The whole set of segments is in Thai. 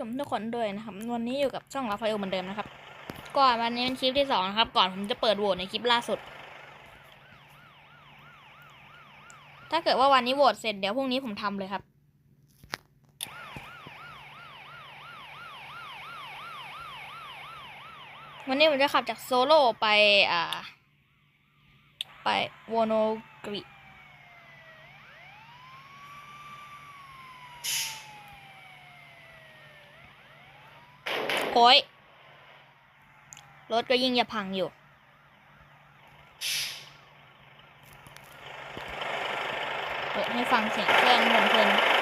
ชมทุกคนด้วยนะครับ วันนี้อยู่กับช่องราฟาเอลเหมือนเดิมนะครับ ก่อนวันนี้เป็นคลิปที่สองนะครับ ก่อนผมจะเปิดโหวตในคลิปล่าสุด ถ้าเกิดว่าวันนี้โหวตเสร็จเดี๋ยวพรุ่งนี้ผมทำเลยครับ วันนี้ผมจะขับจากโซโล่ไปอ่า ไปโวโนกริ โอ้ยรถก็ยิ่งจะพังอยู่ เปิดให้ฟังเสียงเครื่องเพลินๆ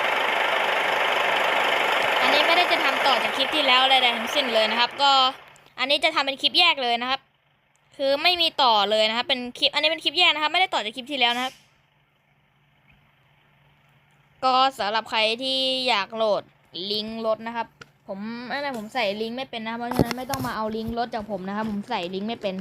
อันนี้ไม่ได้จะทำต่อจากคลิปที่แล้วอะไรใดทั้งสิ้นเลยนะครับ ก็อันนี้จะทำเป็นคลิปแยกเลยนะครับ คือไม่มีต่อเลยนะครับ เป็นคลิป อันนี้เป็นคลิปแยกนะครับ ไม่ได้ต่อจากคลิปที่แล้วนะครับ ก็สำหรับใครที่อยากโหลดลิงก์รถนะครับ ผมไม่ไม่ผมใส่ลิงก์ไม่เป็นนะ เพราะฉะนั้นไม่ต้องมาเอาลิงก์รถจากผมนะครับ ผมใส่ลิงก์ไม่เป็น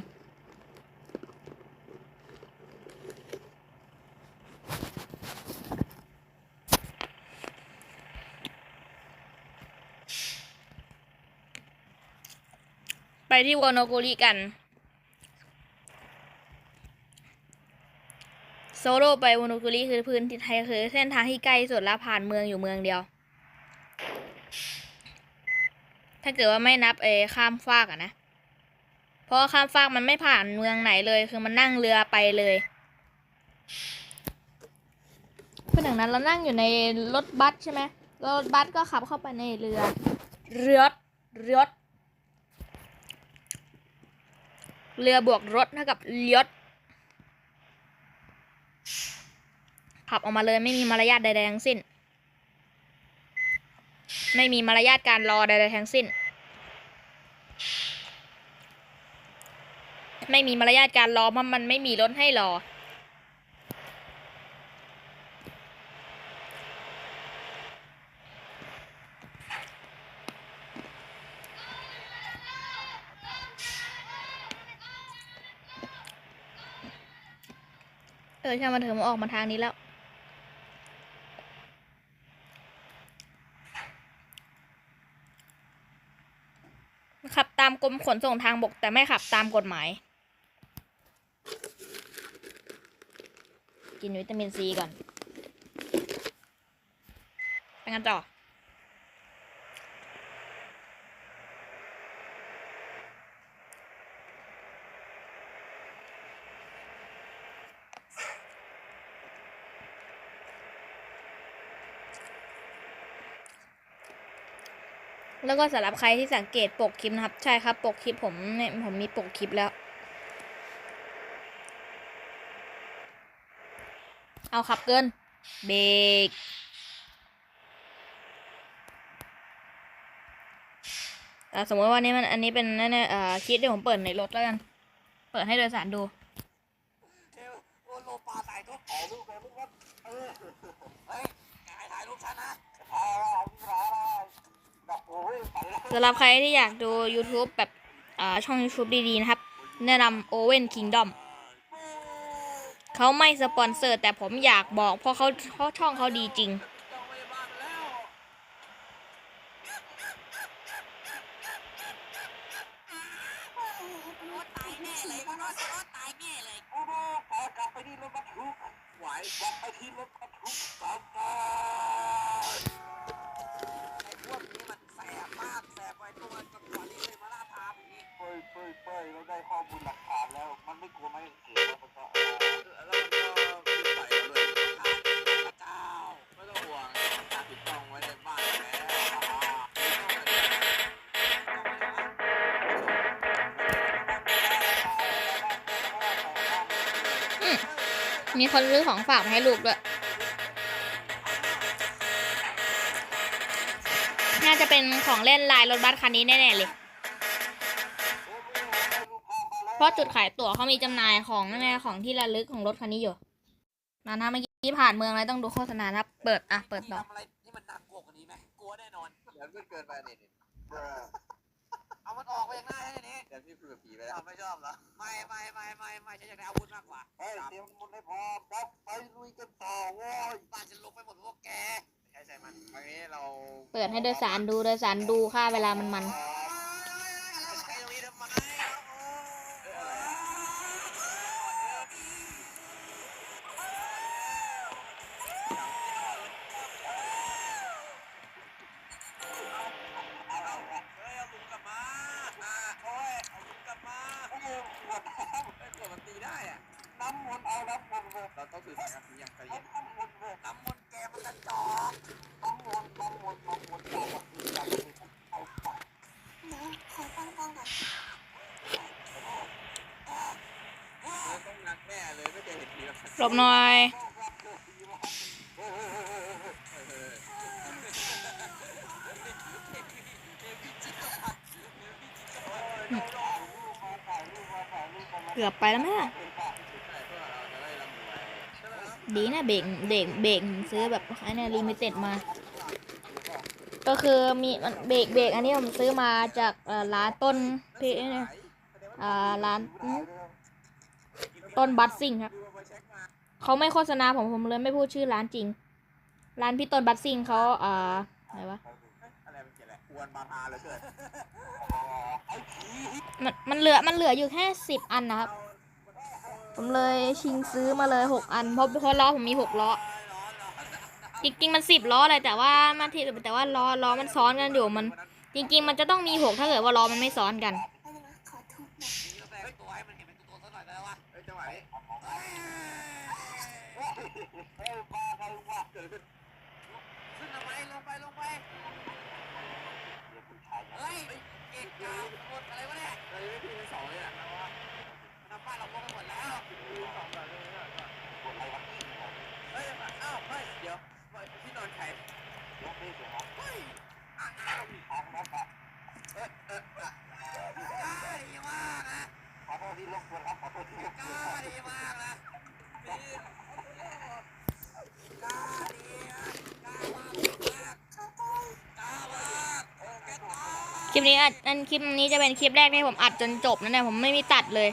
ไปที่วโนโกริกัน โซโล่ไปวโนโกริคือพื้นที่ไทยคือเส้นทางที่ใกล้สุดและผ่านเมืองอยู่เมืองเดียว ถ้าเกิดว่าไม่นับเออข้ามฟากอะนะ เพราะว่าข้ามฟากมันไม่ผ่านเมืองไหนเลย คือมันนั่งเรือไปเลยเพื่อนอย่างนั้นเรานั่งอยู่ในรถบัสใช่ไหมรถบัสก็ขับเข้าไปในเรือ เรือเรือเรือบวกรถเท่ากับเลียดขับออกมาเลยไม่มีมารยาทใดๆทั้งสิ้น ไม่มีมารยาทการรอใดๆทั้งสิ้น ไม่มีมารยาทการรอเพราะมันไม่มีรถให้รอ เออช่างมันเถอะมันออกมาทางนี้แล้ว ขับตามกรมขนส่งทางบก แต่ไม่ขับตามกฎหมาย กินวิตามินซีก่อน ไปกันต่อ แล้วก็สำหรับใครที่สังเกตปกคลิปนะครับ ใช่ครับ ปกคลิปผมเนี่ยผมมีปกคลิปแล้ว เอาขับเกิน เบรกแต่สมมติว่านี่มันอันนี้เป็นนั่นเนี่ยเอ่อคลิปที่ผมเปิดในรถแล้วกัน เปิดให้โดยสารดู สำหรับใครที่อยากดู YouTube แบบอ่าช่อง YouTube ดีๆ นะครับ แนะนำ Owen Kingdom เขาไม่สปอนเซอร์ แต่ผมอยากบอกเพราะเขาเขาช่องเขาดีจริง มีคนซื้อของฝากมาให้ลูกด้วย น่าจะเป็นของเล่นลายรถบัสคันนี้แน่ๆเลย เพราะจุดขายตั๋วเขามีจำหน่ายของแน่ๆของที่ระลึกของรถคันนี้อยู่มานะเมื่อกี้ผ่านเมืองอะไรต้องดูโฆษณาครับ เปิดอะเปิดต่อ นี่มันน่ากลัวกว่านี้ไหมกลัวแน่นอนเดี๋ยวมันเกินไปนี่นี่ เอามันออกไปอย่างหน้าแค่นี้เดี๋ยวพี่คุยกับผีไปแล้วเอาไม่ชอบเหรอ ไม่ไม่ไม่ไม่ไม่ฉันอยากได้อาวุธมากกว่าเฮ้ยเตรียมมันให้พร้อมครับไปลุยกันต่อโว้ยบ้านฉันลงไปหมดพวกแกช้ใช้มันวันนี้เรา เปิดให้โดยสารดูโดยสารดูค่าเวลามันมันใช้ตรงนี้ทำไมเอาเฮ้ยเอาบุกกลับมาอ่าโอ้ยเอาบุกกลับมาโอ้ยขวดน้ำไอ้ขวดมันตีได้อะน้ำมนต์เอาน้ำมนต์เลยเราต้องถือสายการอย่างใจเย็นน้ำมนต์เลยน้ำมนต์แกมันกระจอกน้ำมนต์น้ำมนต์น้ำมนต์เราต้องถือใจเย็นเอาไป ต้องรักแม่เลยไม่เคยเหลบหน่อย เกือบไปแล้วแม่ดีนะเบรกเบรกเบรกซื้อแบบอ้เนี่ยลิมิเต็ดมา ก็คือมีมันเบรกเบรกอันนี้ผมซื้อมาจากร้านต้นพี่เนี่ร้านต้นบัตซิงครับ เขาไม่โฆษณาผมผมเลยไม่พูดชื่อร้านจริง ร้านพี่ต้นบัตซิ่งเขาอ่าอะไรวะอะไรมันเกี่ยวอะไรอวนบาทาเลยเกิดมันมันเหลือมันเหลืออยู่แค่สิบอันนะครับ ผมเลยชิงซื้อมาเลยหกอัน เพราะเพราะล้อผมมีหกล้อจริงๆมันสิบล้อเลยแต่ว่ามันที่แต่ว่าล้อล้อมันซ้อนกันอยู่มัน จริง ๆ มันจะต้องมีหกถ้าเกิดว่าล้อมันไม่ซ้อนกัน เห็นเป็นตัวสักหน่อยได้วะเฮ้ยจังหวะนี้เฮ้ยบ้าเกิดขึ้นขึ้นทำไมลงไปลงไปเฮ้ยเก่งกาจกดอะไรวะเนี่ยเรายังไม่พีเป็นสองเลยอะทำบ้านเราลงไปหมดแล้วสองแบบนี้กดอะไรวะเฮ้ยอ้าวเฮ้ยเดี๋ยวที่นอนใครยกนี่สิครับเฮ้ยอ้าวอ้าวของมันอะเออเออเออกล้าดีมากนะขอโทษที่รบกวนครับขอโทษที่รบกวนกล้าดีมากนะดีกล้าดีนะกล้ามากมากกล้ามากโอ้แกตาย ค ลิปนี้อัดอันคลิปนี้จะเป็นคลิปแรกที่ผมอัดจนจบนะเนี่ยผมไม่มีตัดเลย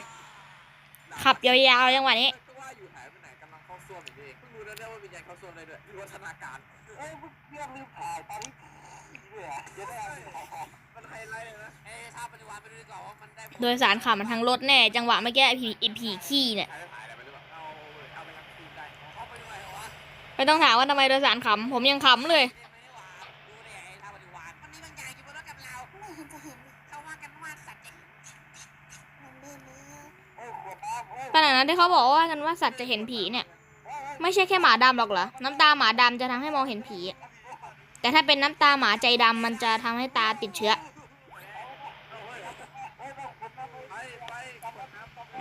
ขับยาวๆจังหวะนี้ก็ว่าอยู่หายไปไหนกำลังเข้าส้วมอยู่นี่เองเพิ่งรู้แล้วเนี่ยว่าวิญญาณเข้าส้วมได้ด้วยวิวัฒนาการเอ้ยมึงเรื่องลืมถ่ายตอนนี้ผีด้วยอะจะได้เอาไปถ่ายมันไฮไลท์เลยนะเอ้ยถ้าปฏิวัติไปดูดีกว่าว่ามันได้ผลโดยสารขับมันทั้งรถแน่ จังหวะเมื่อกี้ไอผีไอผีขี้เนี่ยถ่ายได้ถ่ายอะไรไปหรือเปล่าเอาเอาไปยังคืนได้เอาไปด้วยเหรอวะไม่ต้องถามว่าทำไมโดยสารขำผมยังขำเลย ขณะนั้นที่เขาบอกว่ากันว่าสัตว์จะเห็นผีเนี่ย ไม่ใช่แค่หมาดำหรอกเหรอน้ำตาหมาดำจะทำให้มองเห็นผีแต่ถ้าเป็นน้ำตาหมาใจดำมันจะทำให้ตาติดเชื้อไปไปขวดน้ำต้องไป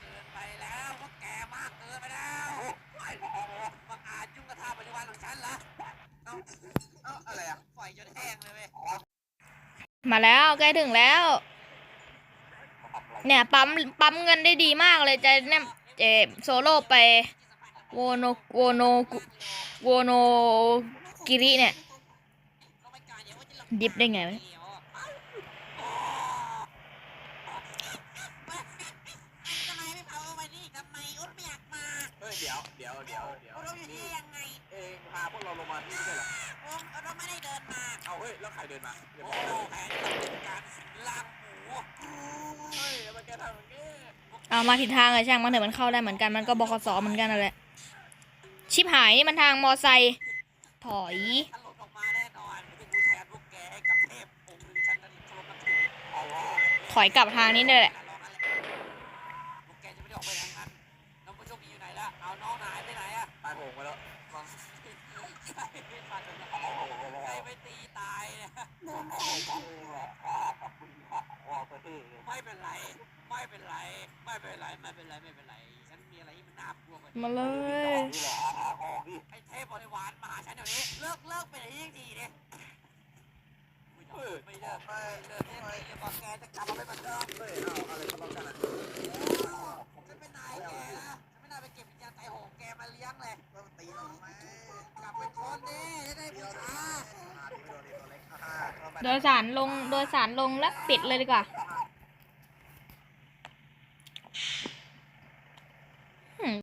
เกินไปแล้วพวกแกมากเกินไปแล้วไอ้บังอาจยุ่งกับท่าปฏิวัติของฉันเหรอเอ้าเอ้าอะไรอะปล่อยจนแห้งเลยเว้ยมาแล้วใกล้ถึงแล้ว เนี่ยปั๊มปั๊มเงินได้ดีมากเลยจะเนี่ยเออโซโล่ไปโวโนโวโนกุโวโนกิริเนี่ย ดิฟได้ไงวะทำไมไม่เผาเอาไว้นี่ทำไมอุดไม่อยากมาเฮ้ยเดี๋ยวเดี๋ยวเดี๋ยวเดี๋ยวอุดเราอยู่ที่ยังไง เองพาพวกเราลงมาที่นี่ได้เหรอผมอุดเราไม่ได้เดินมา เอาเฮ้ย แล้วใครเดินมาเดี๋ยวบโอ้อกโหนะแผนเป็นการลากหมู เฮ้ยทำไมแกทำอย่างนี้เอามาผิดทางเลยช่างมันเถอะมันเข้าได้เหมือนกันมันก็บคสเหมือนกันนั่นแหละชิบหายนี่มันทางมอไซค์ถอยถล่มออกมาแน่นอนเป็นผู้แทนพวกแกให้กับเทพองค์หนึ่งฉันนั้นเคารพนับถือเอาวะถอยกลับทางนี้เลยแหละลองนั่นแหละพวกแกจะไม่ได้ออกไปทางนั้นน้องผู้โชคดีอยู่ไหนล่ะเอาน้องนายไปไหนอะตายโหงไปแล้วมาใครไม่ทันเลยเอาโหงไปแล้วใครไปตีตายเนี่ย ขอบคุณครับขอบคุณที่ ไม่เป็นไร ไม่เป็นไร ไม่เป็นไร ไม่เป็นไร ไม่เป็นไร ฉันมีอะไรที่มันน่ากลัวกว่านี้มาเลยนี่แหละหาของดิไอ้เทพบริวารมาหาฉันเดี๋ยวนี้ เลิกเลิกเป็นอย่างนี้ทีดิไม่เลิกไม่เลิกไม่เลิกเนี่ยจะบอกแกจะกลับมาเป็นเหมือนเดิมเฮ้ยเอาอะไรทะเลาะกันอะฉันเป็นนายแกนะฉันไม่น่าไปเก็บวิญญาณไตโหงแกมาเลี้ยงเลยเราตีเราไหมกลับเป็นคนดิจะได้บูชาอ่าที่โดนเด็กตัวเล็กอ่าโดยสารลง โดยสารลงแล้วปิดเลยดีกว่าเ